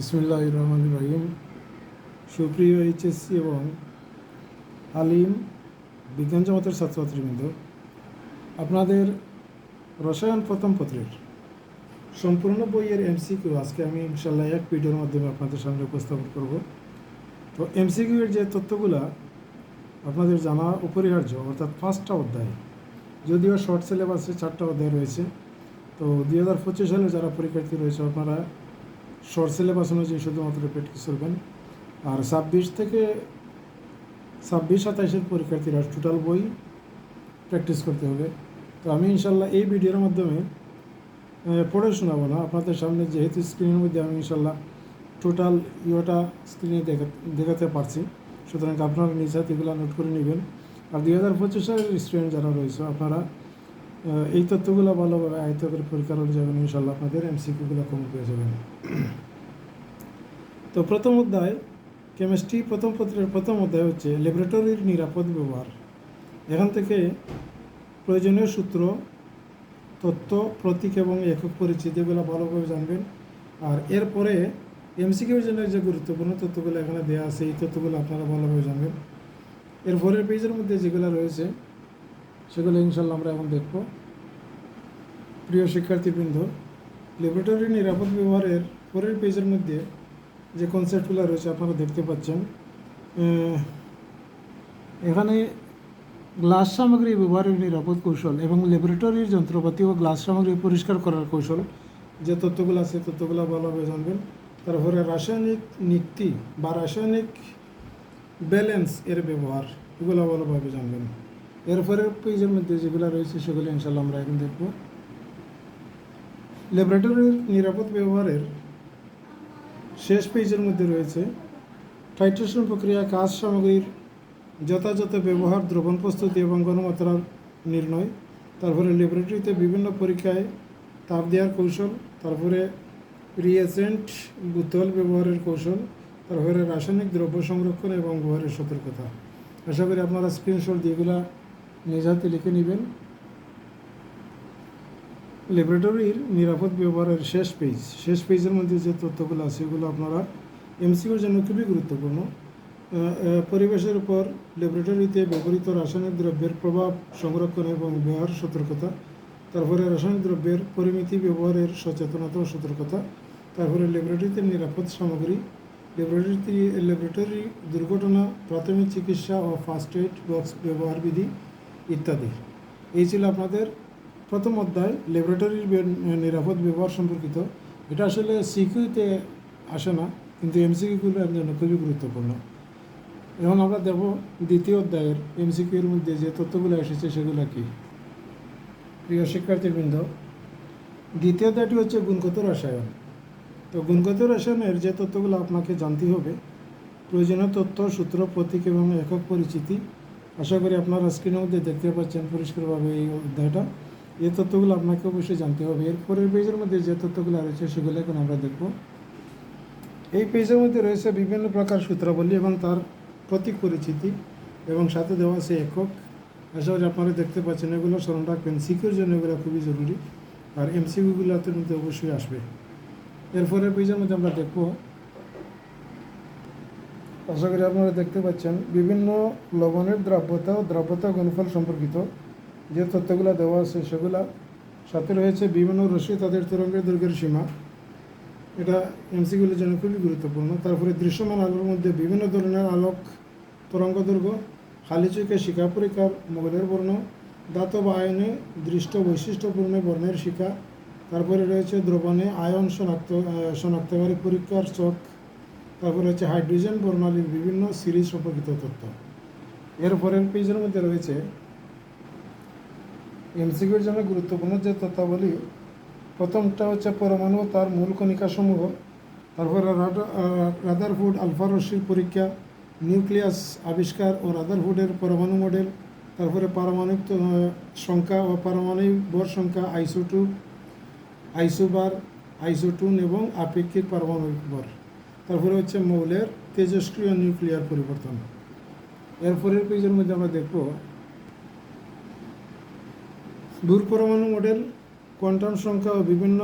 ইসমুল্লাহ রহমান রহিম সুপ্রিয় এইচএসসি এবং আলিম বিজ্ঞান জগতের ছাত্রছাত্রীবৃন্দ, আপনাদের রসায়ন প্রথম পত্রের সম্পূর্ণ বইয়ের এমসিকিউ আজকে আমি ইনশাল্লাহ এক ভিডিওর মাধ্যমে আপনাদের সামনে উপস্থাপন করব। তো এমসিকিউ এর যে তথ্যগুলা আপনাদের জানা অপরিহার্য, অর্থাৎ পাঁচটা অধ্যায়, যদিও শর্ট সিলেবাসে চারটা অধ্যায় রয়েছে, তো দুই হাজার পঁচিশ সালে যারা পরীক্ষার্থী রয়েছে, আপনারা শর্ট সিলেবাস অনুযায়ী শুধুমাত্র প্র্যাকটিস করবেন আর ছাব্বিশ থেকে ছাব্বিশ সাতাইশের পরীক্ষার্থীরা টোটাল বই প্র্যাকটিস করতে হবে। তো আমি ইনশাল্লাহ এই ভিডিওর মাধ্যমে পড়ে শোনাবো না। আপনাদের সামনে যেহেতু স্ক্রিনের মধ্যে আমি ইনশাল্লাহ টোটাল ইয়েটা স্ক্রিনে দেখা, দেখাতে পারছি। সুতরাং আপনারা নিজ হাতে এগুলো নোট করে নেবেন। আর দুই হাজার পঁচিশ সালের স্টুডেন্ট যারা রয়েছে, আপনারা এই তথ্যগুলো ভালোভাবে আয়ত্ত করে পরীক্ষা করে যাবেন ইনশাল্লাহ আপনাদের এমসিকিউগুলো কম পেয়ে যাবেন। তো প্রথম অধ্যায়, কেমিস্ট্রি প্রথম পত্রের প্রথম অধ্যায় হচ্ছে ল্যাবরেটরির নিরাপদ ব্যবহার। এখান থেকে প্রয়োজনীয় সূত্র তত্ত্ব প্রতীক এবং একক পরিচিতি এগুলো ভালোভাবে জানবেন। আর এরপরে এমসিকিউর জন্য যে গুরুত্বপূর্ণ তথ্যগুলো এখানে দেওয়া আছে, এই তথ্যগুলো আপনারা ভালোভাবে জানবেন। এর পরের পেজের মধ্যে যেগুলো রয়েছে সেগুলো ইনশাল্লাহ আমরা এখন দেখব। প্রিয় শিক্ষার্থীবৃন্দ ল্যাবরেটরি নিরাপদ ব্যবহারের পরের পেজের মধ্যে যে কনসেপ্টগুলো রয়েছে আপনারা দেখতে পাচ্ছেন। এখানে গ্লাস সামগ্রী ব্যবহারের নিরাপদ কৌশল এবং ল্যাবরেটরির যন্ত্রপাতি ও গ্লাস সামগ্রী পরিষ্কার করার কৌশল, যে তথ্যগুলো আছে, তথ্যগুলো ভালোভাবে জানবেন। তারপরে রাসায়নিক নীতি বা রাসায়নিক ব্যালেন্স এর ব্যবহার, এগুলো ভালোভাবে জানবেন। এরপরের পেজের মধ্যে যেগুলো রয়েছে সেগুলো ইনশাল্লাহ আমরা এখন দেখব। ল্যাবরেটরির নিরাপদ ব্যবহারের শেষ পেজের মধ্যে রয়েছে টাইট্রেশন প্রক্রিয়া, কাজ সামগ্রীর যথাযথ ব্যবহার, দ্রবণ প্রস্তুতি এবং গণমাত্রার নির্ণয়, তারপরে ল্যাবরেটরিতে বিভিন্ন পরীক্ষায় তাপ দেওয়ার কৌশল, তারপরে রিয়েসেন্ট বোতল ব্যবহারের কৌশল, তারপরে রাসায়নিক দ্রব্য সংরক্ষণ এবং ব্যবহারের সতর্কতা। আশা করি আপনারা স্ক্রিনশট দিয়ে এগুলা নিজ হাতে লিখে নেবেন। ল্যাবরেটরির নিরাপদ ব্যবহারের শেষ পেজ শেষ পেজের মধ্যে যে তথ্যগুলো আছে, এগুলো আপনারা এমসিউর জন্য খুবই গুরুত্বপূর্ণ। পরিবেশের উপর ল্যাবরেটরিতে ব্যবহৃত রাসায়নিক দ্রব্যের প্রভাব, সংরক্ষণ এবং ব্যবহার সতর্কতা, তারপরে রাসায়নিক দ্রব্যের পরিমিতি ব্যবহারের সচেতনতা ও সতর্কতা, তারপরে ল্যাবরেটরিতে নিরাপদ সামগ্রী ল্যাবরেটরি ল্যাবরেটরি দুর্ঘটনা, প্রাথমিক চিকিৎসা ও ফার্স্ট এইড বক্স ব্যবহার বিধি ইত্যাদি। এই ছিল আপনাদের প্রথম অধ্যায় ল্যাবরেটরির নিরাপদ ব্যবহার সম্পর্কিত। এটা আসলে সিকিউতে আসে না, কিন্তু এমসিকিউগুলোর জন্য খুবই গুরুত্বপূর্ণ। এখন আমরা দেখব দ্বিতীয় অধ্যায়ের এমসিকিউর মধ্যে যে তথ্যগুলো এসেছে সেগুলো কি? প্রিয় শিক্ষার্থীবৃন্দ, দ্বিতীয় অধ্যায়টি হচ্ছে গুণগত রসায়ন। তো গুণগত রসায়নের যে তথ্যগুলো আপনাকে জানতে হবে, প্রয়োজনীয় তথ্য, সূত্র, প্রতীক এবং একক পরিচিতি আশা করি আপনারা স্ক্রিনের মধ্যে দেখতে পাচ্ছেন পরিষ্কারভাবে এই অধ্যায়টা। এই তথ্যগুলো আপনাকে অবশ্যই জানতে হবে। এরপরের পেজের মধ্যে যে তথ্যগুলো রয়েছে সেগুলো এখন আমরা দেখব। এই পেজের মধ্যে রয়েছে বিভিন্ন প্রকার সূত্রাবলী এবং তার প্রতীক পরিচিতি এবং সাথে দেওয়া আছে একক। আশা করি আপনারা দেখতে পাচ্ছেন এগুলো স্মরণ রাখবেন। সিকিউর জন্য এগুলো খুবই জরুরি। আর এমসিকিউগুলোতে মধ্যে অবশ্যই আসবে। এরপরে পেজের মধ্যে আমরা দেখব আশা করি আপনারা দেখতে পাচ্ছেন, বিভিন্ন লবণের দ্রাব্যতা ও দ্রাব্যতা গুণফল সম্পর্কিত যে তথ্যগুলো দেওয়া আছে সেগুলা সাথে রয়েছে বিভিন্ন রশ্মি তাদের তরঙ্গের দৈর্ঘ্যের সীমা। এটা এমসিগুলোর জন্য খুবই গুরুত্বপূর্ণ। তারপরে দৃশ্যমান আলোর মধ্যে বিভিন্ন ধরনের আলোক তরঙ্গ দৈর্ঘ্য খালি চোখে শিখা পরীক্ষার মোগলের বর্ণ, দাতব আয়নে দৃষ্ট বৈশিষ্ট্যপূর্ণ বর্ণের শিখা, তারপরে রয়েছে দ্রবণে আয়ন শনাক্ত শনাক্তকারী পরীক্ষার চক তারপরে হচ্ছে হাইড্রোজেন বর্ণালীর বিভিন্ন সিরিজ সম্পর্কিত তথ্য। এর পরের পেজের মধ্যে রয়েছে এমসিকিউর জন্য গুরুত্বপূর্ণ যে তথ্যাবলী। প্রথমটা হচ্ছে পরমাণু তার মূল কণিকাসমূহ। তারপরে রাদারহুড আলফা পরীক্ষা, নিউক্লিয়াস আবিষ্কার ও রাদারহুডের পরমাণু মডেল। তারপরে পারমাণবিক সংখ্যা ও পারমাণবিক ভর সংখ্যা আইসোটু আইসোবার, আইসোটুন এবং আপেক্ষিক পারমাণবিক ভর তারপরে হচ্ছে মৌলের তেজস্ক্রিয় নিউক্লিয়ার পরিবর্তন। এরপরের পেজের মধ্যে আমরা দেখব দূর পরমাণু মডেল, কোয়ান্টাম সংখ্যা ও বিভিন্ন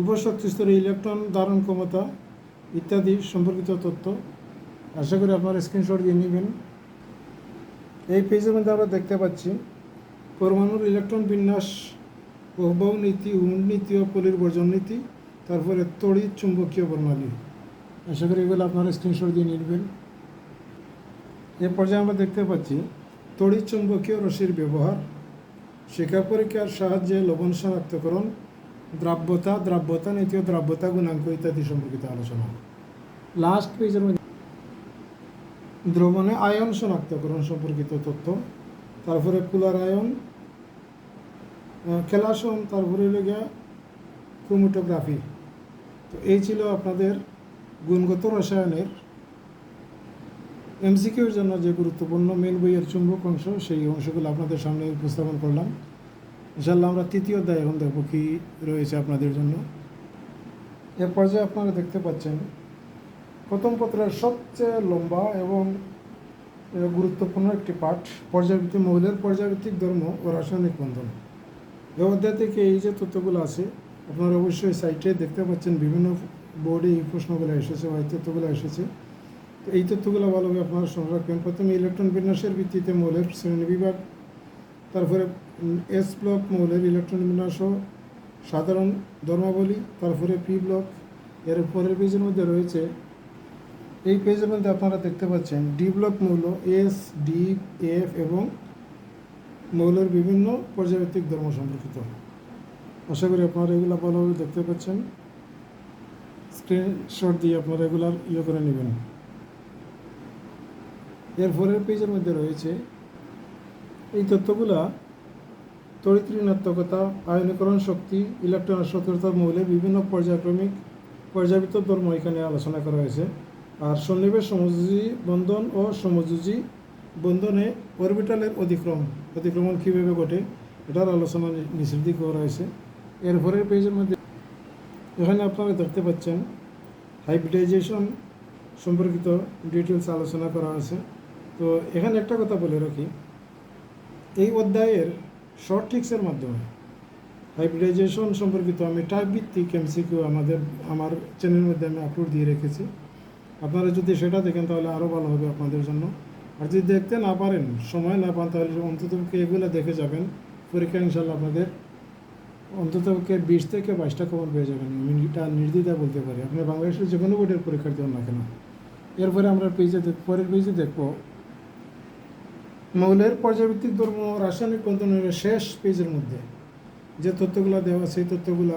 উপশক্তি স্তরে ইলেকট্রন ধারণ ক্ষমতা ইত্যাদি সম্পর্কিত তথ্য। আশা করি আপনারা স্ক্রিনশট দিয়ে নেবেন। এই পেজের মধ্যে আমরা দেখতে পাচ্ছি পরমাণুর ইলেকট্রন বিন্যাস প্রভাব নীতি উন্ড নীতি ও পলির বর্জন নীতি, তারপরে তড়িৎ চুম্বকীয় প্রণালী। আশা করি এগুলো আপনারা স্ক্রিনশট দিয়ে নেবেন। এ পর্যায়ে আমরা দেখতে পাচ্ছি, তড়িৎ চুম্বকীয় রশ্মির ব্যবহার শিক্ষা পরীক্ষার সাহায্যে লবণ শনাক্তকরণ, দ্রাব্যতা দ্রাব্যতা নীতি দ্রাব্যতা গুণাঙ্ক ইত্যাদি সম্পর্কিত আলোচনা। লাস্ট পেজের মধ্যে দ্রবণে আয়ন শনাক্তকরণ সম্পর্কিত তথ্য, তারপরে কুলার আয়ন খেলাসন তারপরে লেগে ক্রোমোটোগ্রাফি। তো এই ছিল আপনাদের গুণগত রসায়নের এমসিকিউর জন্য যে গুরুত্বপূর্ণ মেন বইয়ের চুম্বক অংশ, সেই অংশগুলো আপনাদের সামনে উপস্থাপন করলাম। ইনশাল্লাহ আমরা তৃতীয় অধ্যায় এখন দেখব কী রয়েছে আপনাদের জন্য। এর পর্যায়ে আপনারা দেখতে পাচ্ছেন প্রথম পত্রের সবচেয়ে লম্বা এবং গুরুত্বপূর্ণ একটি পাঠ পর্যাবৃত্তি মৌলের পর্যাবৃত্তিক ধর্ম ও রাসায়নিক বন্ধন। এ অধ্যায় থেকে এই যে তথ্যগুলো আছে, আপনারা অবশ্যই সাইটে দেখতে পাচ্ছেন বিভিন্ন বোর্ডে এই প্রশ্নগুলো এসেছে বা এই তথ্যগুলো এসেছে। তো এই তথ্যগুলো ভালোভাবে আপনারা শুনে রাখবেন প্রথমে ইলেকট্রন বিন্যাসের ভিত্তিতে মৌলের শ্রেণি বিভাগ, তারপরে এস ব্লক মৌলের ইলেকট্রন বিন্যাস সাধারণ ধর্মাবলী, তারপরে পি ব্লক এর পরের পেজের মধ্যে রয়েছে। এই পেজের মধ্যে আপনারা দেখতে পাচ্ছেন ডি ব্লক মৌল এস ডি এফ এবং মৌলের বিভিন্ন পর্যাবৃত্তিক ধর্ম সম্পর্কিত। আশা করি আপনারা এগুলো ভালোভাবে দেখতে পাচ্ছেন। স্ক্রিনশট দিয়ে আপনারা এগুলার ইয়ে করে নেবেন। এর পরের পেজের মধ্যে রয়েছে এই তথ্যগুলা তড়িৎ ঋণাত্মকতা আয়নীকরণ শক্তি, ইলেকট্রন সক্রিয়তা মৌলে বিভিন্ন পর্যায়ক্রমিক পর্যাবৃত্ত ধর্ম এখানে আলোচনা করা হয়েছে। আর সন্নিবেশ সমযোজী বন্ধন ও সমযোজী বন্ধনে অরবিটালের অতিক্রম অতিক্রমণ কীভাবে ঘটে, এটার আলোচনা নি- নিচের দিকে করা হয়েছে। এর পরের পেজের মধ্যে এখানে আপনারা দেখতে পাচ্ছেন হাইব্রিডাইজেশন সম্পর্কিত ডিটেলস আলোচনা করা হয়েছে তো এখানে একটা কথা বলে রাখি, এই অধ্যায়ের শর্ট ট্রিক্সের মাধ্যমে হাইব্রিডাইজেশন সম্পর্কিত আমি টাইপ ভিত্তিক এমসিকিউ আমাদের, আমার চ্যানেলের মধ্যে আমি আপলোড দিয়ে রেখেছি। আপনারা যদি সেটা দেখেন তাহলে আরও ভালো হবে আপনাদের জন্য। আর যদি দেখতে না পারেন, সময় না পান, তাহলে অন্তত এগুলো দেখে যাবেন। পরীক্ষা ইনশাল্লাহ আপনাদের অন্তত বিশ থেকে বাইশটা খবর পেয়ে যাবেন। আমি এটা নির্দ্বিধায় বলতে পারি। আপনি বাংলাদেশের যে কোনো বোর্ডের পরীক্ষার দেন না কেন? এরপরে আমরা পেজে পরের পেজে দেখব। মৌলের পর্যাবৃত্তিক ধর্ম রাসায়নিক বন্ধনের শেষ পেজের মধ্যে যে তথ্যগুলো দেওয়া সেই তথ্যগুলো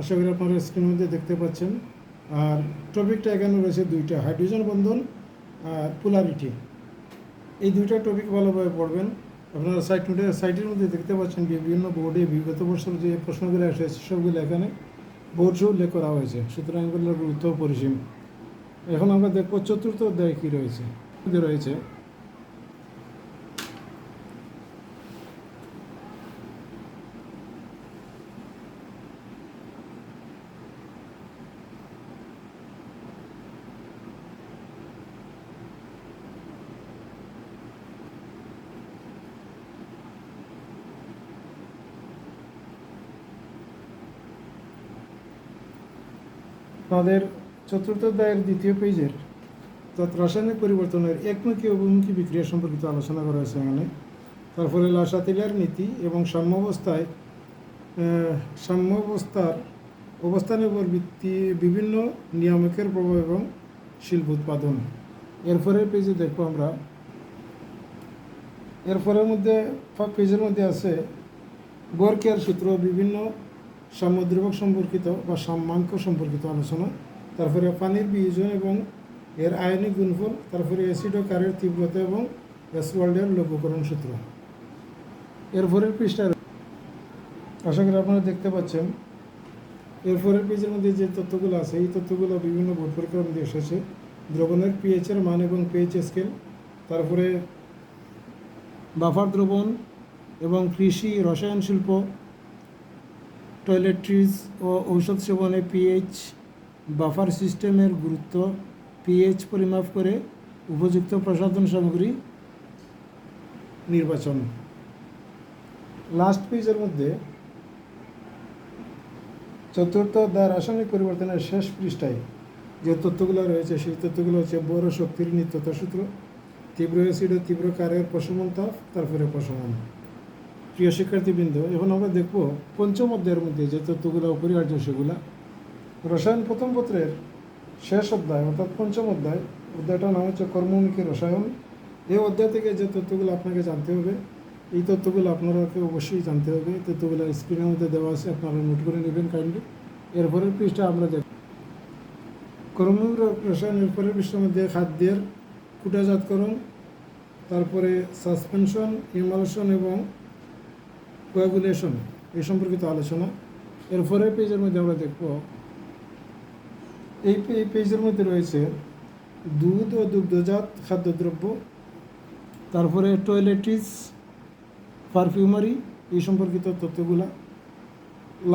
আশা করি আপনারা স্ক্রিনের মধ্যে দেখতে পাচ্ছেন। আর টপিকটা এখানে রয়েছে দুইটা হাইড্রোজেন বন্ধন আর পোলারিটি এই দুইটা টপিক ভালোভাবে পড়বেন। আপনারা সাইট সাইটের মধ্যে দেখতে পাচ্ছেন বিভিন্ন বোর্ডে বিগত বছর যে প্রশ্নগুলো এসেছে সবগুলো এখানে বোর্ড উল্লেখ করা হয়েছে। সুতরাং এগুলোর গুরুত্ব পরিসীম এখন আমরা দেখব চতুর্থ অধ্যায় কী রয়েছে। রয়েছে আমাদের চতুর্থ দায়ের দ্বিতীয় পেজের তৎ রাসায়নিক পরিবর্তনের একমুখী অভিমুখী বিক্রিয়া সম্পর্কিত আলোচনা করা হয়েছে এখানে। তার তারপরে লাসাতিলার নীতি এবং সাম্যাবস্থায় সাম্যাবস্থার অবস্থানের উপর ভিত্তি বিভিন্ন নিয়ামকের প্রভাব এবং শিল্প উৎপাদন। এরপরের পেজে দেখব আমরা। এরপরের মধ্যে, পেজের মধ্যে আছে বরকের সূত্র, বিভিন্ন সামুদ্রিক সম্পর্কিত বা সাম্যাঙ্ক সম্পর্কিত আলোচনা, তারপরে পানির বিয়োজন এবং এর আয়নিক গুণফল, তারপরে অ্যাসিড ও কারের তীব্রতা এবং অ্যাসওয়াল্ডের লঘুকরণ সূত্র। এরপরের পৃষ্ঠায় আশা করি আপনারা দেখতে পাচ্ছেন। এরপরের পেজের মধ্যে যে তথ্যগুলো আছে, এই তথ্যগুলো বিভিন্ন বোর্ড পরীক্ষার মধ্যে এসেছে। দ্রবণের পিএইচের মান এবং পিএইচ স্কেল তারপরে বাফার দ্রবণ এবং কৃষি রসায়ন শিল্প টয়লেট্রিজ ও ঔষধ সেবনে পিএইচ বাফার সিস্টেমের গুরুত্ব পিএইচ পরিমাপ করে উপযুক্ত প্রসাধন সামগ্রী নির্বাচন। লাস্ট পেজের মধ্যে চতুর্থ দ্য রাসায়নিক পরিবর্তনের শেষ পৃষ্ঠায় যে তথ্যগুলো রয়েছে, সেই তথ্যগুলো হচ্ছে বড় শক্তির নিত্যতা সূত্র, তীব্র অ্যাসিড ও তীব্র কারের প্রশমন তাপ, তারপরে প্রশমন। প্রিয় শিক্ষার্থীবৃন্দ, এখন আমরা দেখব পঞ্চম অধ্যায়ের মধ্যে যে তথ্যগুলো অপরিহার্য, সেগুলা। রসায়ন প্রথম পত্রের শেষ অধ্যায়, অর্থাৎ পঞ্চম অধ্যায়, অধ্যায়টার নাম হচ্ছে কর্মমুখী রসায়ন। এই অধ্যায় থেকে যে তথ্যগুলো আপনাকে জানতে হবে, এই তথ্যগুলো আপনারাকে অবশ্যই জানতে হবে। এই তথ্যগুলো স্ক্রিনের মধ্যে দেওয়া আছে, আপনারা নোট করে নেবেন কাইন্ডলি এরপরের পৃষ্ঠা আমরা দেখ কর্মমুখী রসায়নের পরের পৃষ্ঠার মধ্যে খাদ্যের কুটাজাতকরণ, তারপরে সাসপেনশন ইমালশন এবং কোয়াগুলেশন এই সম্পর্কিত আলোচনা। এর পরের পেজের মধ্যে আমরা দেখব, এই এই পেজের মধ্যে রয়েছে দুধ ও দুগ্ধজাত খাদ্যদ্রব্য, তারপরে টয়লেটিস পারফিউমারি এই সম্পর্কিত তথ্যগুলা।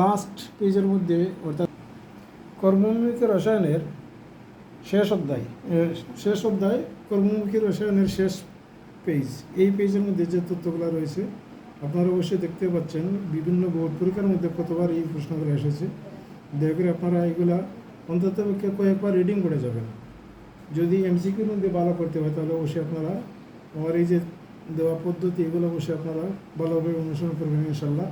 লাস্ট পেজের মধ্যে, অর্থাৎ কর্মমুখী রসায়নের শেষ অধ্যায় শেষ অধ্যায় কর্মমুখী রসায়নের শেষ পেজ, এই পেজের মধ্যে যে তথ্যগুলো রয়েছে আপনারা অবশ্যই দেখতে পাচ্ছেন বিভিন্ন বোর্ড পরীক্ষার মধ্যে কতবার এই প্রশ্নগুলো এসেছে। দয়া করে আপনারা এগুলা অন্তত কয়েকবার রিডিং করে যাবেন। যদি এমসিকিউর মধ্যে ভালো করতে হয়, তাহলে অবশ্যই আপনারা আমার এই যে দেওয়া পদ্ধতি, এগুলো অবশ্যই আপনারা ভালোভাবে অনুসরণ করবেন ইনশাল্লাহ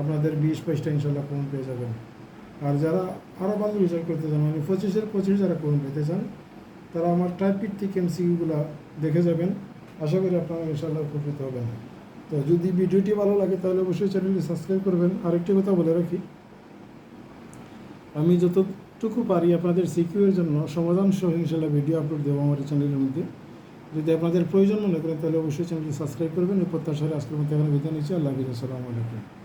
আপনাদের বিশ বাইশটা ইনশাল্লাহ কমন পেয়ে যাবেন। আর যারা আরও ভালো রেজাল্ট করতে চান মানে পঁচিশের পঁচিশ যারা কমন পেতে চান, তারা আমার টাইপ ভিত্তিক এমসিকিউগুলো দেখে যাবেন। আশা করি আপনারা ইনশাল্লাহ উপকৃত হবেন। তো যদি ভিডিওটি ভালো লাগে, তাহলে অবশ্যই চ্যানেলটি সাবস্ক্রাইব করবেন। আরেকটি কথা বলে রাখি, আমি যতটুকু পারি আপনাদের সিকিউরের জন্য সমাধান সহ ইনশাল্লাহ ভিডিও আপলোড দেবো আমার চ্যানেলের মধ্যে। যদি আপনাদের প্রয়োজন মনে করেন, তাহলে অবশ্যই চ্যানেলটি সাবস্ক্রাইব করবেন। এই প্রত্যাশায় আজকের মধ্যে এখানে বিদায় নিচ্ছি। আল্লাহ হাফিজ। আসসালামু আলাইকুম।